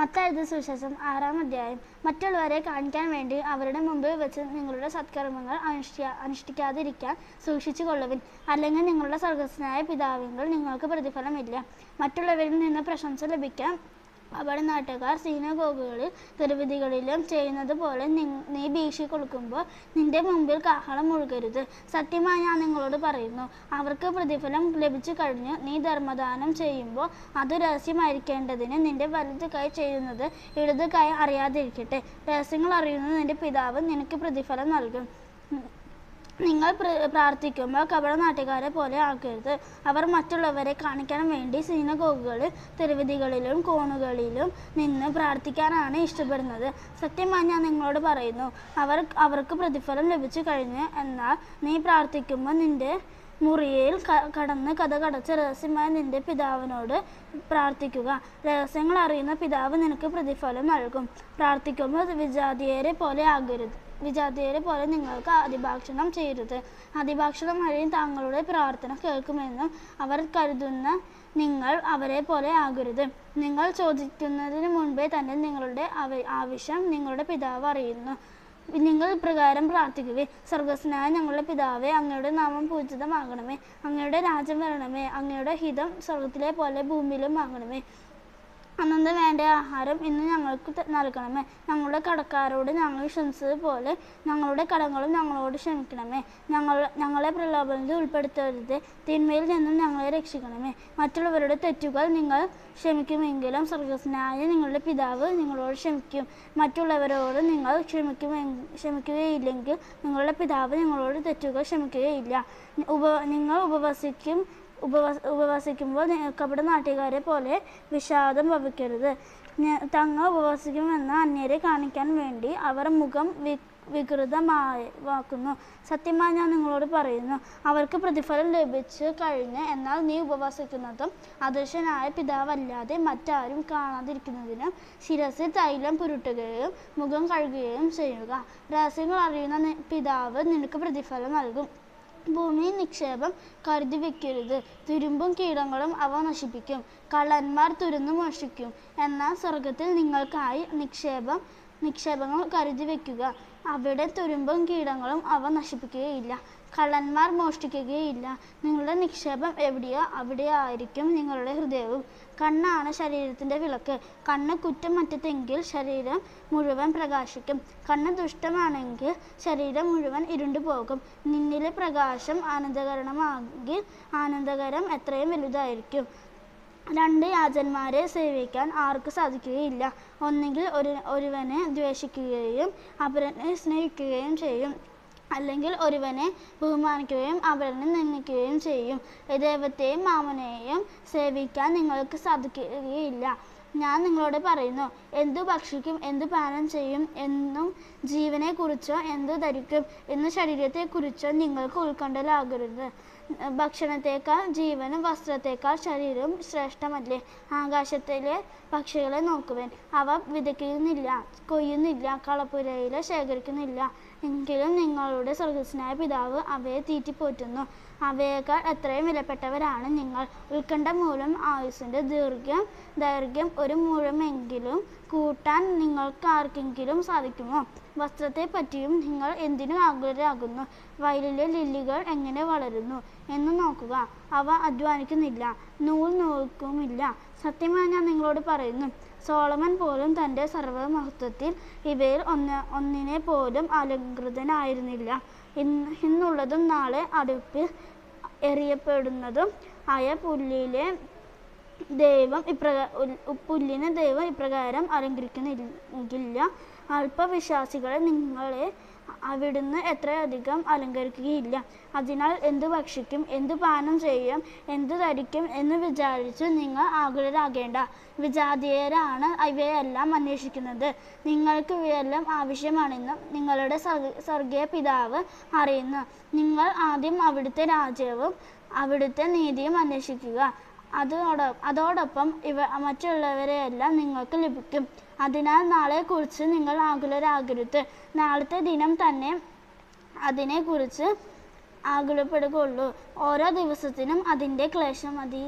മത്തായത് സുവിശേഷം ആറാം അധ്യായം. മറ്റുള്ളവരെ കാണിക്കാൻ വേണ്ടി അവരുടെ മുമ്പിൽ വെച്ച് നിങ്ങളുടെ സത്കർമ്മങ്ങൾ അനുഷ്ഠിക്കാ അനുഷ്ഠിക്കാതിരിക്കാൻ സൂക്ഷിച്ചു കൊള്ളുവിൻ അല്ലെങ്കിൽ നിങ്ങളുടെ സ്വർഗസ്നായ പിതാവിങ്കിൽ നിങ്ങൾക്ക് പ്രതിഫലമില്ല. മറ്റുള്ളവരിൽ നിന്ന് പ്രശംസ ലഭിക്കാൻ അവിടെ നാട്ടുകാർ സീനഗോഗുകളിൽ തെരുവിധികളിലും ചെയ്യുന്നത് പോലെ നി- ഭീഷി കൊടുക്കുമ്പോൾ നിന്റെ മുമ്പിൽ കാഹളം മുഴുകരുത്. സത്യമായി ഞാൻ നിങ്ങളോട് പറയുന്നു. അവർക്ക് പ്രതിഫലം ലഭിച്ചു കഴിഞ്ഞ് നീ ധർമ്മദാനം ചെയ്യുമ്പോൾ അത് രഹസ്യമായിരിക്കേണ്ടതിന് നിന്റെ വലത് കൈ ചെയ്യുന്നത് ഇടത് കൈ അറിയാതിരിക്കട്ടെ. രഹസ്യങ്ങൾ അറിയുന്നത് നിന്റെ പിതാവ് നിനക്ക് പ്രതിഫലം നൽകും. നിങ്ങൾ പ്ര- പ്രാർത്ഥിക്കുമ്പോൾ കപട നാട്ടുകാരെ പോലെ ആക്കരുത്. അവർ മറ്റുള്ളവരെ കാണിക്കാൻ വേണ്ടി സീനഗോഗുകളിൽ തെരുവിധികളിലും കോണുകളിലും നിന്ന് പ്രാർത്ഥിക്കാനാണ് ഇഷ്ടപ്പെടുന്നത്. സത്യമായി ഞാൻ നിങ്ങളോട് പറയുന്നു അവർ അവർക്ക് പ്രതിഫലം ലഭിച്ചു കഴിഞ്ഞ് എന്നാൽ നീ പ്രാർത്ഥിക്കുമ്പോൾ നിന്റെ മുറിയിൽ കടന്ന് കഥ കടച്ച രഹസ്യമായി നിന്റെ പിതാവിനോട് പ്രാർത്ഥിക്കുക. രഹസ്യങ്ങൾ അറിയുന്ന പിതാവ് നിനക്ക് പ്രതിഫലം നൽകും. പ്രാർത്ഥിക്കുമ്പോൾ വിജാതിയരെ പോലെ ആകരുത്. വിജാതിയരെ പോലെ നിങ്ങൾക്ക് അതിഭാഷണം ചെയ്യരുത്. അതിഭാഷണം വഴി താങ്കളുടെ പ്രാർത്ഥന കേൾക്കുമെന്നും അവർ കരുതുന്ന നിങ്ങൾ അവരെ പോലെ ആകരുത്. നിങ്ങൾ ചോദിക്കുന്നതിന് മുൻപേ തന്നെ നിങ്ങളുടെ ആവശ്യം നിങ്ങളുടെ പിതാവ് അറിയുന്നു. നിങ്ങൾ ഇപ്രകാരം പ്രാർത്ഥിക്കുവേ സ്വർഗസ്നായ ഞങ്ങളുടെ പിതാവേ അങ്ങയുടെ നാമം പൂജിതമാകണമേ. അങ്ങയുടെ രാജ്യം വരണമേ. അങ്ങയുടെ ഹിതം സ്വർഗത്തിലെ പോലെ ഭൂമിയിലും ആകണമേ. അന്നന്ന് വേണ്ട ആഹാരം ഇന്ന് ഞങ്ങൾക്ക് നൽകണമേ. ഞങ്ങളുടെ കടക്കാരോട് ഞങ്ങൾ ക്ഷമിച്ചതുപോലെ ഞങ്ങളുടെ കടങ്ങളും ഞങ്ങളോട് ക്ഷമിക്കണമേ. ഞങ്ങൾ ഞങ്ങളെ പ്രലോഭനത്തിൽ ഉൾപ്പെടുത്തരുത്. തിന്മയിൽ നിന്നും ഞങ്ങളെ രക്ഷിക്കണമേ. മറ്റുള്ളവരുടെ തെറ്റുകൾ നിങ്ങൾ ക്ഷമിക്കുമെങ്കിലും സ്വർഗസ്നായ നിങ്ങളുടെ പിതാവ് നിങ്ങളോട് ക്ഷമിക്കും. മറ്റുള്ളവരോട് നിങ്ങൾ ക്ഷമിക്കുമെ ക്ഷമിക്കുകയില്ലെങ്കിൽ നിങ്ങളുടെ പിതാവ് നിങ്ങളോട് തെറ്റുകൾ ക്ഷമിക്കുകയില്ല. ഉപ നിങ്ങൾ ഉപവസിക്കും ഉപവസ ഉപവസിക്കുമ്പോൾ നിങ്ങൾക്കവിടെ നാട്ടുകാരെ പോലെ വിഷാദം ഭവിക്കരുത്. തങ്ങൾ ഉപവസിക്കുമെന്ന് അന്യരെ കാണിക്കാൻ വേണ്ടി അവർ മുഖം വി വികൃതമാക്കുന്നു സത്യമായി ഞാൻ നിങ്ങളോട് പറയുന്നു അവർക്ക് പ്രതിഫലം ലഭിച്ചു കഴിഞ്ഞ് എന്നാൽ നീ ഉപവസിക്കുന്നതും അദൃശ്യനായ പിതാവല്ലാതെ മറ്റാരും കാണാതിരിക്കുന്നതിനും ശിരസിൽ തൈലം പുരുട്ടുകയും മുഖം കഴുകുകയും ചെയ്യുക. രഹസ്യങ്ങൾ അറിയുന്ന പിതാവ് നിനക്ക് പ്രതിഫലം നൽകും. ഭൂമിയിൽ നിക്ഷേപം കരുതി വെക്കരുത്. തുരുമ്പും കീടങ്ങളും അവ നശിപ്പിക്കും. കള്ളന്മാർ തുരുന്നു മോഷ്ടിക്കും. എന്നാൽ സ്വർഗത്തിൽ നിങ്ങൾക്കായി നിക്ഷേപം നിക്ഷേപങ്ങൾ കരുതി വെക്കുക. അവിടെ തുരുമ്പും കീടങ്ങളും അവ നശിപ്പിക്കുകയില്ല. കള്ളന്മാർ മോഷ്ടിക്കുകയില്ല. നിങ്ങളുടെ നിക്ഷേപം എവിടെയോ അവിടെ ആയിരിക്കും നിങ്ങളുടെ ഹൃദയവും. കണ്ണാണ് ശരീരത്തിന്റെ വിളക്ക്. കണ്ണ് കുറ്റമറ്റത്തെങ്കിൽ ശരീരം മുഴുവൻ പ്രകാശിക്കും. കണ്ണ് ദുഷ്ടമാണെങ്കിൽ ശരീരം മുഴുവൻ ഇരുണ്ടു പോകും നിന്നിലെ പ്രകാശം ആനന്ദകരണമാകിൽ ആനന്ദകരം എത്രയും വലുതായിരിക്കും. രണ്ട് യാചന്മാരെ സേവിക്കാൻ ആർക്കും സാധിക്കുകയില്ല. ഒന്നുകിൽ ഒരു ഒരുവനെ ദ്വേഷിക്കുകയും അപരനെ സ്നേഹിക്കുകയും ചെയ്യും. അല്ലെങ്കിൽ ഒരുവനെ ബഹുമാനിക്കുകയും അപരനെ നിന്ദിക്കുകയും ചെയ്യും. ദൈവത്തെയും മാമനെയും സേവിക്കാൻ നിങ്ങൾക്ക് സാധിക്കുകയില്ല. ഞാൻ നിങ്ങളോട് പറയുന്നു എന്തു ഭക്ഷിക്കും എന്തു പാനം ചെയ്യും എന്നും ജീവനെക്കുറിച്ചോ എന്തു ധരിക്കും എന്ന ശരീരത്തെക്കുറിച്ചോ നിങ്ങൾക്ക് ഉത്കണ്ഠലാകരുത് ഭക്ഷണത്തേക്കാൾ ജീവനും വസ്ത്രത്തേക്കാൾ ശരീരവും ശ്രേഷ്ഠമല്ലേ? ആകാശത്തിലെ പക്ഷികളെ നോക്കുവൻ. അവ വിതയ്ക്കുന്നില്ല കൊയ്യുന്നില്ല കളപ്പുരയിൽ ശേഖരിക്കുന്നില്ല. എങ്കിലും നിങ്ങളുടെ സ്വർഗസ്സനായ പിതാവ് അവയെ തീറ്റിപ്പോറ്റുന്നു. അവയേക്കാൾ എത്രയും വിലപ്പെട്ടവരാണ് നിങ്ങൾ. ഉത്കണ്ഠ മൂലം ആയുസ്സിന്റെ ദീർഘ്യം ദൈർഘ്യം ഒരു മുഴമെങ്കിലും കൂട്ടാൻ നിങ്ങൾക്ക് ആർക്കെങ്കിലും സാധിക്കുമോ? വസ്ത്രത്തെ പറ്റിയും നിങ്ങൾ എന്തിനു ആകുലരാകുന്നു? വയലിലെ ലില്ലികൾ എങ്ങനെ വളരുന്നു? എന്ന് നോക്കുക. അവ അധ്വാനിക്കുന്നില്ല നൂൽ നോക്കുമില്ല. സത്യമായി ഞാൻ നിങ്ങളോട് പറയുന്നു സോളമൻ പോലും തന്റെ സർവമഹത്വത്തിൽ ഇവയിൽ ഒന്ന് ഒന്നിനെ പോലും അലങ്കൃതനായിരുന്നില്ല ഇന്ന് ഇന്നുള്ളതും നാളെ അടുപ്പ് എറിയപ്പെടുന്നതും ആയ പുല്ലിലെ ദൈവം ഇപ്രകാ പുല്ലിനെ ദൈവം ഇപ്രകാരം അലങ്കരിക്കുന്നില്ല. അല്പവിശ്വാസികളെ നിങ്ങളെ അവിടുന്ന് എത്രയധികം അലങ്കരിക്കുകയില്ല. അതിനാൽ എന്തു ഭക്ഷിക്കും എന്തു പാനം ചെയ്യും എന്തു ധരിക്കും എന്ന് വിചാരിച്ച് നിങ്ങൾ ആകുലരാകേണ്ട. വിജാതീയരാണ് ഇവയെല്ലാം അന്വേഷിക്കുന്നത്. നിങ്ങൾക്ക് ഇവയെല്ലാം ആവശ്യമാണെന്നും നിങ്ങളുടെ സ്വർഗ- സ്വർഗീയ പിതാവ് അറിയുന്നു. നിങ്ങൾ ആദ്യം അവിടുത്തെ രാജ്യവും അവിടുത്തെ നീതിയും അന്വേഷിക്കുക. അതോടൊ അതോടൊപ്പം ഇവ മറ്റുള്ളവരെയെല്ലാം നിങ്ങൾക്ക് ലഭിക്കും. അതിനാൽ നാളെക്കുറിച്ച് നിങ്ങൾ ആകുലരാകരുത്. നാളത്തെ ദിനം തന്നെ അതിനെക്കുറിച്ച് ആകുലപ്പെടുകയുള്ളൂ ഓരോ ദിവസത്തിനും അതിന്റെ ക്ലേശം മതി